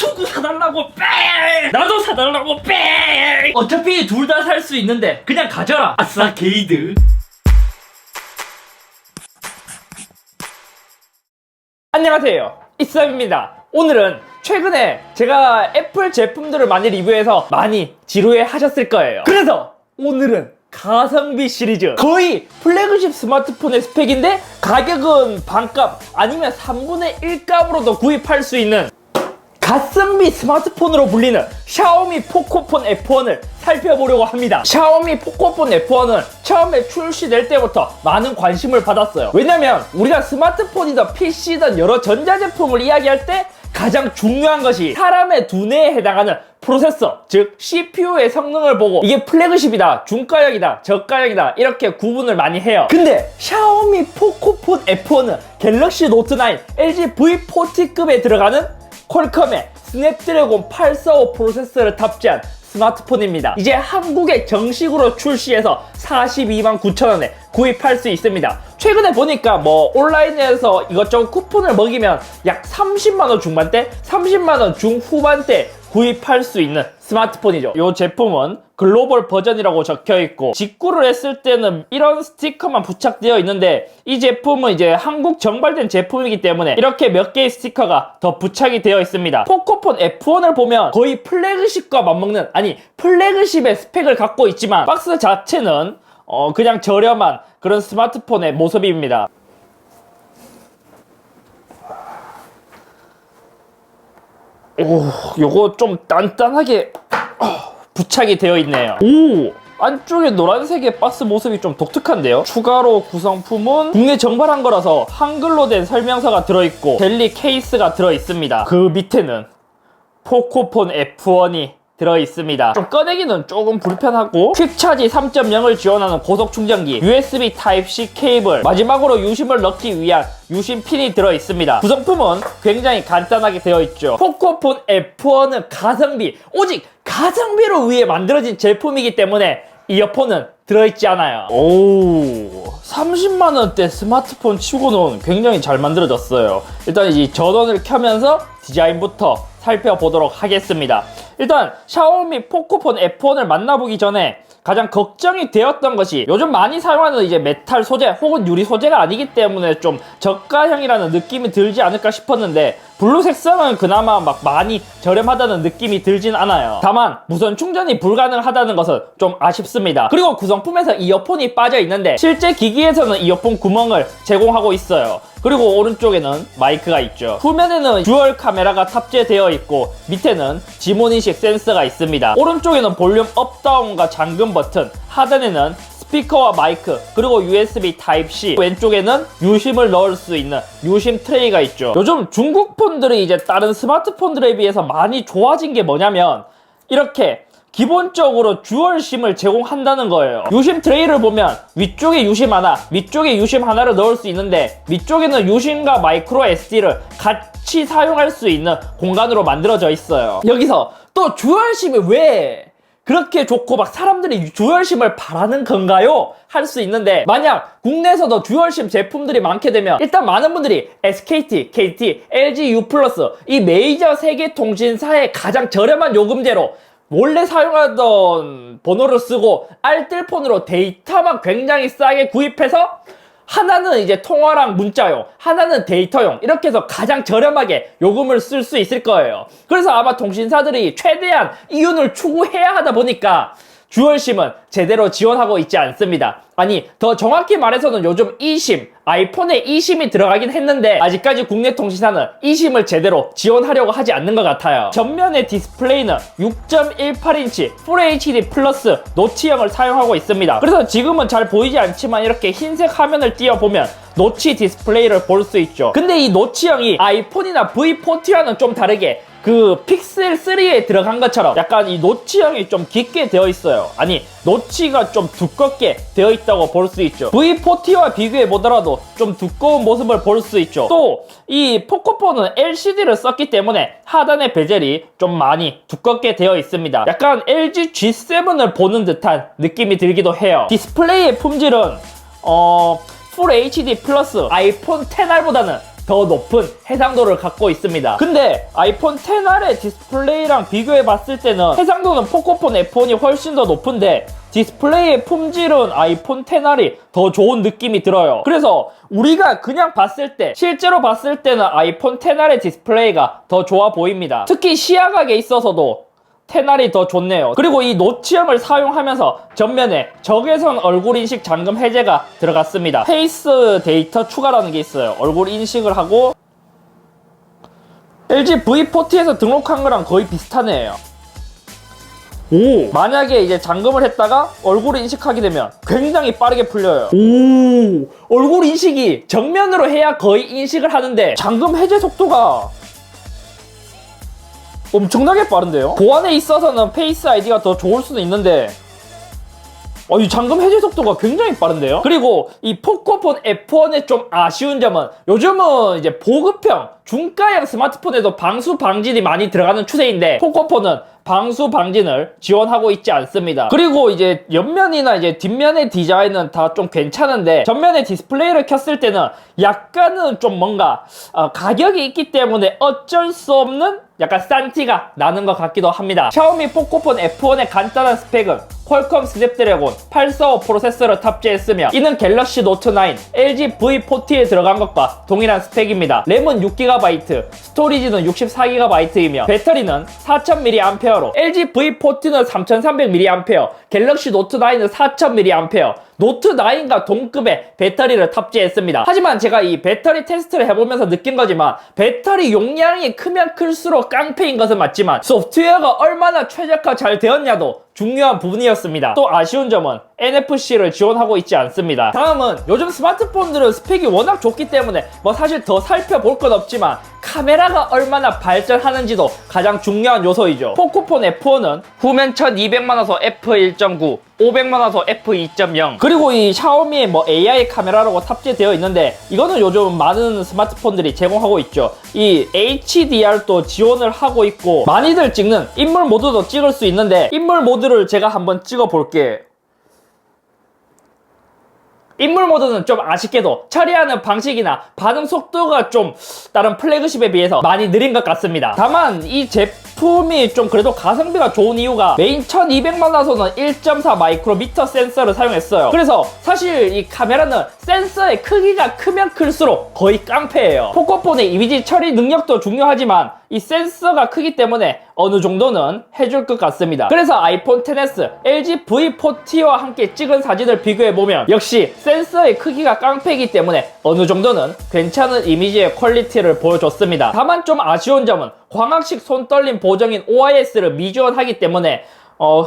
노트북 사달라고 뺑 나도 사달라고 뺑 어차피 둘 다 살 수 있는데 그냥 가져라. 아싸 게이드. 안녕하세요. 이쌈입니다. 오늘은 최근에 제가 애플 제품들을 많이 리뷰해서 많이 지루해 하셨을 거예요. 그래서 오늘은 가성비 시리즈. 거의 플래그십 스마트폰의 스펙인데 가격은 반값 아니면 3분의 1값으로도 구입할 수 있는 가성비 스마트폰으로 불리는 샤오미 포코폰 F1을 살펴보려고 합니다. 샤오미 포코폰 F1은 처음에 출시될 때부터 많은 관심을 받았어요. 왜냐면 우리가 스마트폰이든 PC든 여러 전자제품을 이야기할 때 가장 중요한 것이 사람의 두뇌에 해당하는 프로세서, 즉 CPU의 성능을 보고 이게 플래그십이다, 중가형이다, 저가형이다 이렇게 구분을 많이 해요. 근데 샤오미 포코폰 F1은 갤럭시 노트 9, LG V40급에 들어가는 퀄컴의 스냅드래곤 845 프로세서를 탑재한 스마트폰입니다. 이제 한국에 정식으로 출시해서 42만 9천원에 구입할 수 있습니다. 최근에 보니까 뭐 온라인에서 이것저것 쿠폰을 먹이면 약 30만원 중반대, 30만원 중후반대 구입할 수 있는 스마트폰이죠. 이 제품은 글로벌 버전이라고 적혀 있고 직구를 했을 때는 이런 스티커만 부착되어 있는데 이 제품은 이제 한국 정발된 제품이기 때문에 이렇게 몇 개의 스티커가 더 부착이 되어 있습니다. 포코폰 F1을 보면 거의 플래그십과 맞먹는 아니 플래그십의 스펙을 갖고 있지만 박스 자체는 어 그냥 저렴한 그런 스마트폰의 모습입니다. 오, 요거 좀 단단하게 어, 부착이 되어 있네요. 오! 안쪽에 노란색의 박스 모습이 좀 독특한데요? 추가로 구성품은 국내 정발한 거라서 한글로 된 설명서가 들어있고 델리 케이스가 들어있습니다. 그 밑에는 포코폰 F1이 들어 있습니다. 좀 꺼내기는 조금 불편하고 퀵차지 3.0을 지원하는 고속 충전기, USB Type-C 케이블, 마지막으로 유심을 넣기 위한 유심 핀이 들어 있습니다. 구성품은 굉장히 간단하게 되어 있죠. 포코폰 F1은 가성비, 오직 가성비를 위해 만들어진 제품이기 때문에 이어폰은 들어있지 않아요. 오, 30만원대 스마트폰 치고는 굉장히 잘 만들어졌어요. 일단 이 전원을 켜면서 디자인부터 살펴보도록 하겠습니다. 일단 샤오미 포코폰 F1을 만나보기 전에 가장 걱정이 되었던 것이 요즘 많이 사용하는 이제 메탈 소재 혹은 유리 소재가 아니기 때문에 좀 저가형이라는 느낌이 들지 않을까 싶었는데 블루 색상은 그나마 막 많이 저렴하다는 느낌이 들진 않아요. 다만 무선 충전이 불가능하다는 것은 좀 아쉽습니다. 그리고 구성품에서 이어폰이 빠져 있는데 실제 기기에서는 이어폰 구멍을 제공하고 있어요. 그리고 오른쪽에는 마이크가 있죠. 후면에는 듀얼 카메라가 탑재되어 있고 밑에는 지문인식 센서가 있습니다. 오른쪽에는 볼륨 업다운과 잠금 버튼, 하단에는 스피커와 마이크 그리고 USB Type-C 왼쪽에는 유심을 넣을 수 있는 유심 트레이가 있죠 요즘 중국 폰들이 이제 다른 스마트폰들에 비해서 많이 좋아진 게 뭐냐면 이렇게 기본적으로 듀얼 심을 제공한다는 거예요. 유심 트레이를 보면 위쪽에 유심 하나, 밑쪽에 유심 하나를 넣을 수 있는데 위쪽에는 유심과 마이크로 SD를 같이 사용할 수 있는 공간으로 만들어져 있어요. 여기서 또 듀얼 심이 왜 그렇게 좋고 막 사람들이 듀얼심을 바라는 건가요? 할 수 있는데 만약 국내에서도 듀얼심 제품들이 많게 되면 일단 많은 분들이 SKT, KT, LG U+ 이 메이저 세계 통신사의 가장 저렴한 요금제로 원래 사용하던 번호를 쓰고 알뜰폰으로 데이터만 굉장히 싸게 구입해서 하나는 이제 통화랑 문자용, 하나는 데이터용 이렇게 해서 가장 저렴하게 요금을 쓸 수 있을 거예요. 그래서 아마 통신사들이 최대한 이윤을 추구해야 하다 보니까 듀얼심은 제대로 지원하고 있지 않습니다. 아니, 더 정확히 말해서는 요즘 e심, 아이폰에 e심이 들어가긴 했는데 아직까지 국내 통신사는 e심을 제대로 지원하려고 하지 않는 것 같아요. 전면의 디스플레이는 6.18인치 Full HD 플러스 노치형을 사용하고 있습니다. 그래서 지금은 잘 보이지 않지만 이렇게 흰색 화면을 띄워보면 노치 디스플레이를 볼 수 있죠. 근데 이 노치형이 아이폰이나 V40와는 좀 다르게 그 픽셀 3에 들어간 것처럼 약간 이 노치형이 좀 깊게 되어 있어요. 아니 노치가 좀 두껍게 되어 있다고 볼 수 있죠. V40와 비교해 보더라도 좀 두꺼운 모습을 볼 수 있죠. 또 이 포코폰은 LCD를 썼기 때문에 하단의 베젤이 좀 많이 두껍게 되어 있습니다. 약간 LG G7을 보는 듯한 느낌이 들기도 해요. 디스플레이의 품질은 어 풀 HD 플러스 아이폰 10R보다는 더 높은 해상도를 갖고 있습니다. 근데 아이폰 10R의 디스플레이랑 비교해 봤을 때는 해상도는 포코폰 F1이 훨씬 더 높은데 디스플레이의 품질은 아이폰 10R이 더 좋은 느낌이 들어요. 그래서 우리가 그냥 봤을 때 실제로 봤을 때는 아이폰 10R의 디스플레이가 더 좋아 보입니다. 특히 시야각에 있어서도 테날이 더 좋네요. 그리고 이 노치형을 사용하면서 전면에 적외선 얼굴 인식 잠금 해제가 들어갔습니다. 페이스 데이터 추가라는 게 있어요. 얼굴 인식을 하고 LG V40에서 등록한 거랑 거의 비슷한 애예요. 오 만약에 이제 잠금을 했다가 얼굴 인식하게 되면 굉장히 빠르게 풀려요. 오 얼굴 인식이 정면으로 해야 거의 인식을 하는데 잠금 해제 속도가 엄청나게 빠른데요? 보안에 있어서는 페이스 아이디가 더 좋을 수는 있는데 어, 이 잠금 해제 속도가 굉장히 빠른데요? 그리고 이 포코폰 F1의 좀 아쉬운 점은 요즘은 이제 보급형 중가형 스마트폰에도 방수 방진이 많이 들어가는 추세인데 포코폰은 방수 방진을 지원하고 있지 않습니다. 그리고 이제 옆면이나 이제 뒷면의 디자인은 다 좀 괜찮은데 전면에 디스플레이를 켰을 때는 약간은 좀 뭔가 어, 가격이 있기 때문에 어쩔 수 없는 약간 싼 티가 나는 것 같기도 합니다. 샤오미 포코폰 F1의 간단한 스펙은 퀄컴 스냅드래곤 845 프로세서를 탑재했으며 이는 갤럭시 노트 9, LG V40에 들어간 것과 동일한 스펙입니다. 램은 6GB, 스토리지는 64GB이며 배터리는 4000mAh 로 LG V40는 3300mAh, 갤럭시 노트 9은 4000mAh, 노트 9과 동급의 배터리를 탑재했습니다. 하지만 제가 이 배터리 테스트를 해보면서 느낀 거지만 배터리 용량이 크면 클수록 깡패인 것은 맞지만 소프트웨어가 얼마나 최적화 잘 되었냐도 중요한 부분이었습니다. 또 아쉬운 점은 NFC를 지원하고 있지 않습니다. 다음은 요즘 스마트폰들은 스펙이 워낙 좋기 때문에 뭐 사실 더 살펴볼 건 없지만 카메라가 얼마나 발전하는지도 가장 중요한 요소이죠. 포코폰 F1은 후면 1200만화소 f1.9 500만 화소 f2.0 그리고 이 샤오미의 뭐 AI 카메라라고 탑재되어 있는데 이거는 요즘 많은 스마트폰들이 제공하고 있죠. 이 HDR도 지원을 하고 있고 많이들 찍는 인물 모드도 찍을 수 있는데 인물 모드를 제가 한번 찍어 볼게요 인물 모드는 좀 아쉽게도 처리하는 방식이나 반응 속도가 좀 다른 플래그십에 비해서 많이 느린 것 같습니다. 다만 이 제품 이 좀 그래도 가성비가 좋은 이유가 메인 1200만 화소는 1.4 마이크로미터 센서를 사용했어요. 그래서 사실 이 카메라는 센서의 크기가 크면 클수록 거의 깡패예요. 포코폰의 이미지 처리 능력도 중요하지만 이 센서가 크기 때문에 어느 정도는 해줄 것 같습니다. 그래서 아이폰 XS, LG V40와 함께 찍은 사진을 비교해보면 역시 센서의 크기가 깡패이기 때문에 어느 정도는 괜찮은 이미지의 퀄리티를 보여줬습니다. 다만 좀 아쉬운 점은 광학식 손떨림 보정인 OIS를 미지원하기 때문에 어...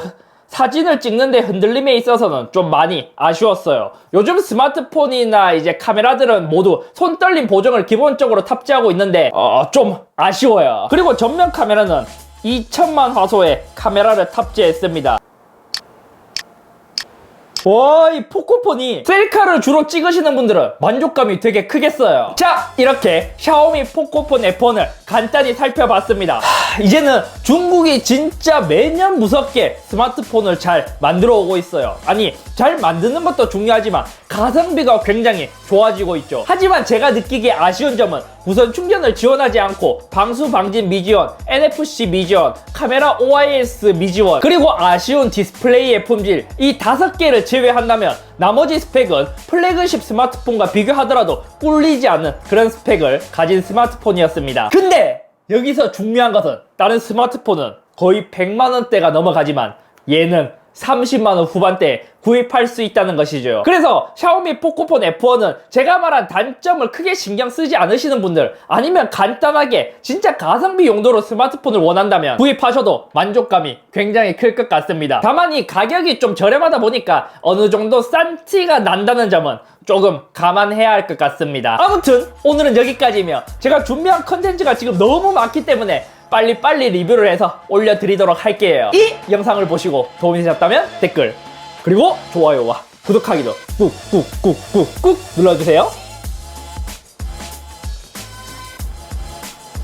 사진을 찍는데 흔들림에 있어서는 좀 많이 아쉬웠어요. 요즘 스마트폰이나 이제 카메라들은 모두 손떨림 보정을 기본적으로 탑재하고 있는데 어, 좀 아쉬워요. 그리고 전면 카메라는 2천만 화소의 카메라를 탑재했습니다. 와, 이 포코폰이 셀카를 주로 찍으시는 분들은 만족감이 되게 크겠어요. 자, 이렇게 샤오미 포코폰 F1을 간단히 살펴봤습니다. 하, 이제는 중국이 진짜 매년 무섭게 스마트폰을 잘 만들어 오고 있어요. 아니, 잘 만드는 것도 중요하지만 가성비가 굉장히 좋아지고 있죠. 하지만 제가 느끼기에 아쉬운 점은 무선 충전을 지원하지 않고 방수 방진 미지원, NFC 미지원, 카메라 OIS 미지원, 그리고 아쉬운 디스플레이의 품질 이 다섯 개를 제외한다면 나머지 스펙은 플래그십 스마트폰과 비교하더라도 꿀리지 않는 그런 스펙을 가진 스마트폰이었습니다. 근데 여기서 중요한 것은 다른 스마트폰은 거의 100만 원대가 넘어가지만 얘는 30만원 후반대에 구입할 수 있다는 것이죠. 그래서 샤오미 포코폰 F1은 제가 말한 단점을 크게 신경 쓰지 않으시는 분들 아니면 간단하게 진짜 가성비 용도로 스마트폰을 원한다면 구입하셔도 만족감이 굉장히 클 것 같습니다. 다만 이 가격이 좀 저렴하다 보니까 어느 정도 싼 티가 난다는 점은 조금 감안해야 할 것 같습니다. 아무튼 오늘은 여기까지며 제가 준비한 컨텐츠가 지금 너무 많기 때문에 빨리빨리 리뷰를 해서 올려드리도록 할게요. 이 영상을 보시고 도움이 되셨다면 댓글 그리고 좋아요와 구독하기도 꾹꾹꾹꾹꾹 눌러주세요.